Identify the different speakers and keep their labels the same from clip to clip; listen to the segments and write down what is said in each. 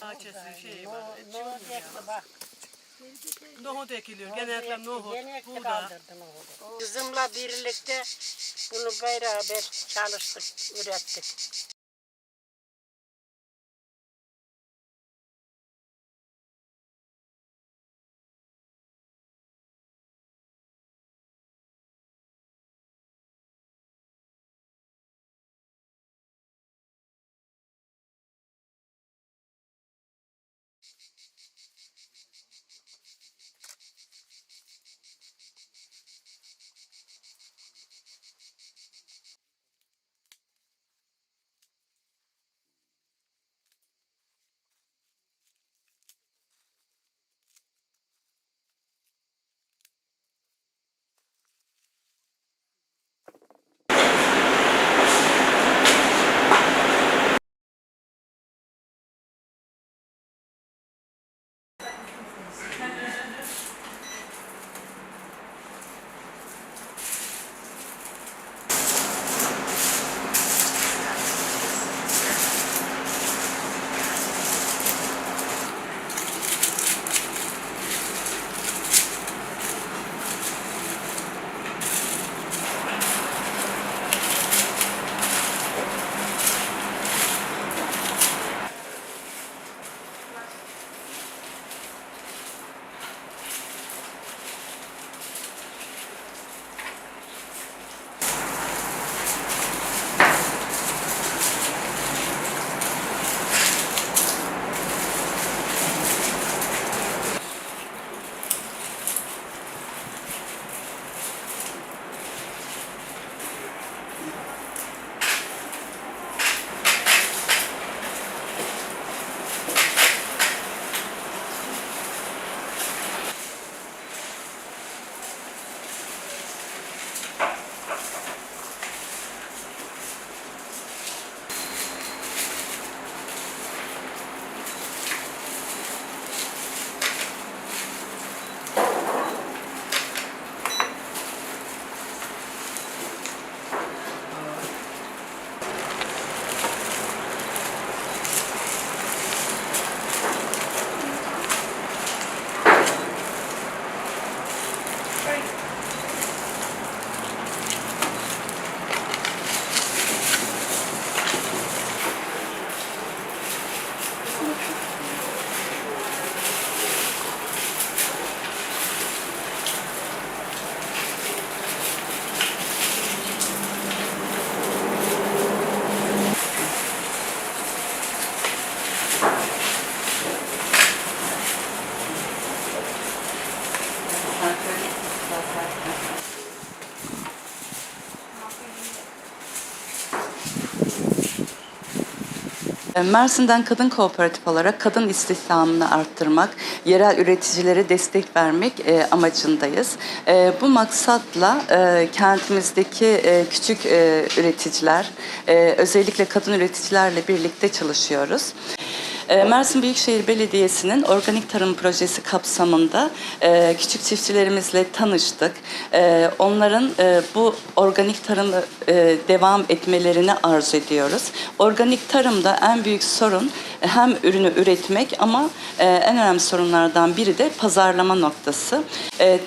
Speaker 1: Bahçesi şey var. Nohut ekti bak. Nohut ekiliyor. Genellikle nohut, buğda.
Speaker 2: Kızımla birlikte bunu beraber çalıştık, ürettik.
Speaker 3: Mersin'den kadın kooperatif olarak kadın istihdamını arttırmak, yerel üreticilere destek vermek e, amacındayız. E, bu maksatla e, kentimizdeki e, küçük üreticiler, özellikle kadın üreticilerle birlikte çalışıyoruz. E, Mersin Büyükşehir Belediyesi'nin organik tarım projesi kapsamında e, küçük çiftçilerimizle tanıştık. E, onların e, bu organik tarımı e, devam etmelerini arzu ediyoruz. Organik tarımda en büyük sorun hem ürünü üretmek ama en önemli sorunlardan biri de pazarlama noktası.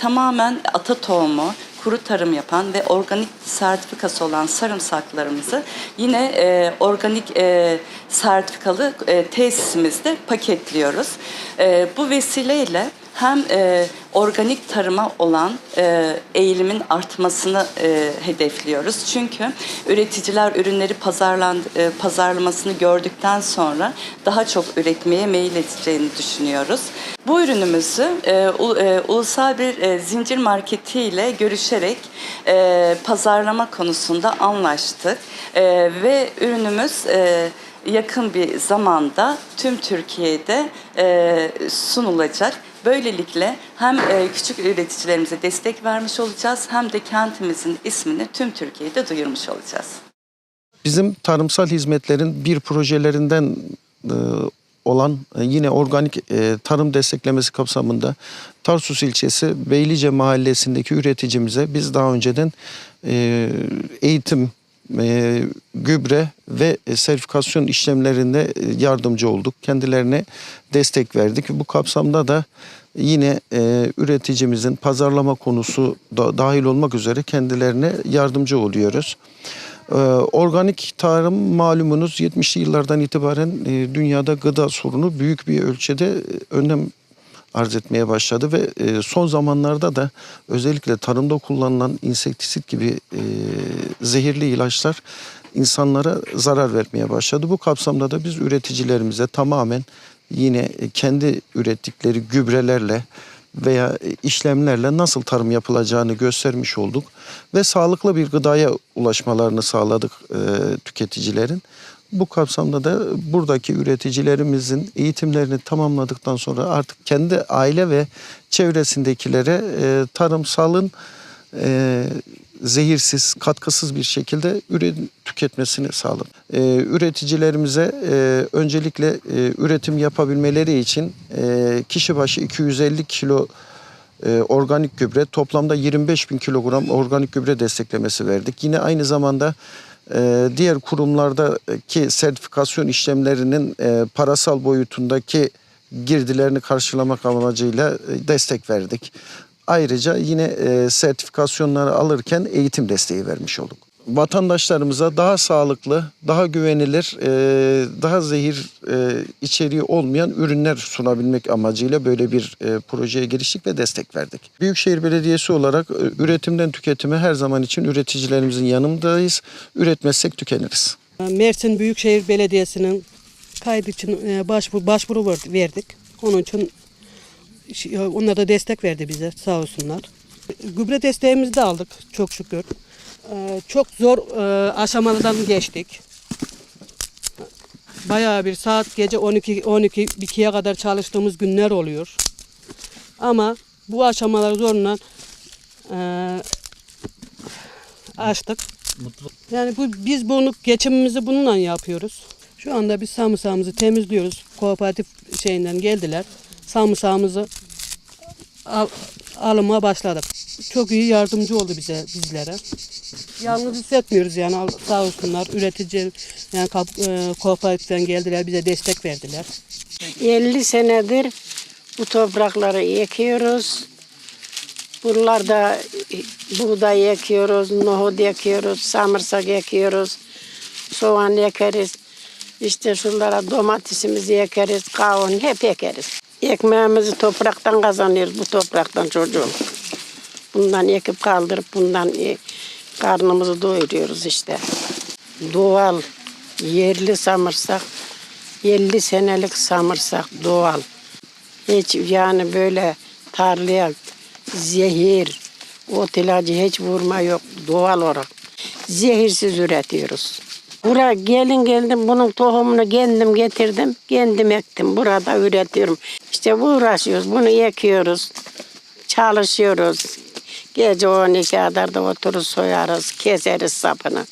Speaker 3: Tamamen ata tohumu, kuru tarım yapan ve organik sertifikası olan sarımsaklarımızı yine e, organik e, sertifikalı e, tesisimizde paketliyoruz. E, bu vesileyle hem e, organik tarıma olan e, eğilimin artmasını e, hedefliyoruz. Çünkü üreticiler ürünleri pazarlan, e, pazarlamasını gördükten sonra daha çok üretmeye meyil edeceğini düşünüyoruz. Bu ürünümüzü e, u, e, ulusal bir e, zincir marketiyle görüşerek e, pazarlama konusunda anlaştık E, ve ürünümüz e, yakın bir zamanda tüm Türkiye'de e, sunulacak. Böylelikle hem e, küçük üreticilerimize destek vermiş olacağız hem de kentimizin ismini tüm Türkiye'de duyurmuş olacağız.
Speaker 4: Bizim tarımsal hizmetlerin bir projelerinden e, olan e, yine organik tarım desteklemesi kapsamında Tarsus ilçesi Beylice mahallesindeki üreticimize biz daha önceden eğitim, e, gübre ve sertifikasyon işlemlerinde e, yardımcı olduk. Kendilerine destek verdik. Bu kapsamda da yine e, üreticimizin pazarlama konusu da dahil olmak üzere kendilerine yardımcı oluyoruz. Ee, organik tarım malumunuz 70'li yıllardan itibaren e, dünyada gıda sorunu büyük bir ölçüde e, önem arz etmeye başladı ve e, son zamanlarda da özellikle tarımda kullanılan insektisit gibi e, zehirli ilaçlar insanlara zarar vermeye başladı. Bu kapsamda da biz üreticilerimize tamamen yine kendi ürettikleri gübrelerle veya işlemlerle nasıl tarım yapılacağını göstermiş olduk ve sağlıklı bir gıdaya ulaşmalarını sağladık e, tüketicilerin. Bu kapsamda da buradaki üreticilerimizin eğitimlerini tamamladıktan sonra artık kendi aile ve çevresindekilere e, tarımsalın e, zehirsiz, katkısız bir şekilde ürün tüketmesini sağladık. E, üreticilerimize e, öncelikle e, üretim yapabilmeleri için e, kişi başı 250 kilo e, organik gübre toplamda 25 bin kilogram organik gübre desteklemesi verdik. Yine aynı zamanda e, diğer kurumlardaki sertifikasyon işlemlerinin e, parasal boyutundaki girdilerini karşılamak amacıyla e, destek verdik. Ayrıca yine e, sertifikasyonları alırken eğitim desteği vermiş olduk. Vatandaşlarımıza daha sağlıklı, daha güvenilir, e, daha zehir e, içeriği olmayan ürünler sunabilmek amacıyla böyle bir e, projeye giriştik ve destek verdik. Büyükşehir Belediyesi olarak e, üretimden tüketime her zaman için üreticilerimizin yanındayız. Üretmezsek tükeniriz.
Speaker 1: Mersin Büyükşehir Belediyesi'nin kaydı için e, başvuru, başvuru ver- verdik. Onun için onlar da destek verdi bize sağ olsunlar. Gübre desteğimizi de aldık çok şükür. E, Çok zor e, aşamalardan geçtik. Bayağı bir saat gece 12 12 2'ye kadar çalıştığımız günler oluyor. Ama bu aşamaları zorla e, açtık. Yani bu biz bunu geçimimizi bununla yapıyoruz. Şu anda biz samırsağımızı temizliyoruz. Kooperatif şeyinden geldiler. Samırsağımızı al, alıma başladık. Çok iyi yardımcı oldu bize bizlere. Yalnız hissetmiyoruz yani sağ olsunlar üretici yani e, kooperatiften geldiler bize destek verdiler.
Speaker 2: 50 senedir bu toprakları ekiyoruz. Buralarda buğday ekiyoruz, nohut ekiyoruz, samırsak ekiyoruz, soğan ekeriz. İşte şuralara domatesimizi ekeriz, kavun hep ekeriz. Ekmeğimizi topraktan kazanıyoruz, bu topraktan çocuğum. Bundan ekip kaldırıp bundan e, karnımızı doyuruyoruz işte. Doğal, yerli samırsak, 50 senelik samırsak doğal. Hiç yani böyle tarlaya zehir, ot ilacı hiç vurma yok doğal olarak. Zehirsiz üretiyoruz. Buraya gelin geldim bunun tohumunu kendim getirdim, kendim ektim. Burada üretiyorum. İşte uğraşıyoruz, bunu ekiyoruz, çalışıyoruz. Gece 12 kadar da oturur soyarız, keseriz sapını.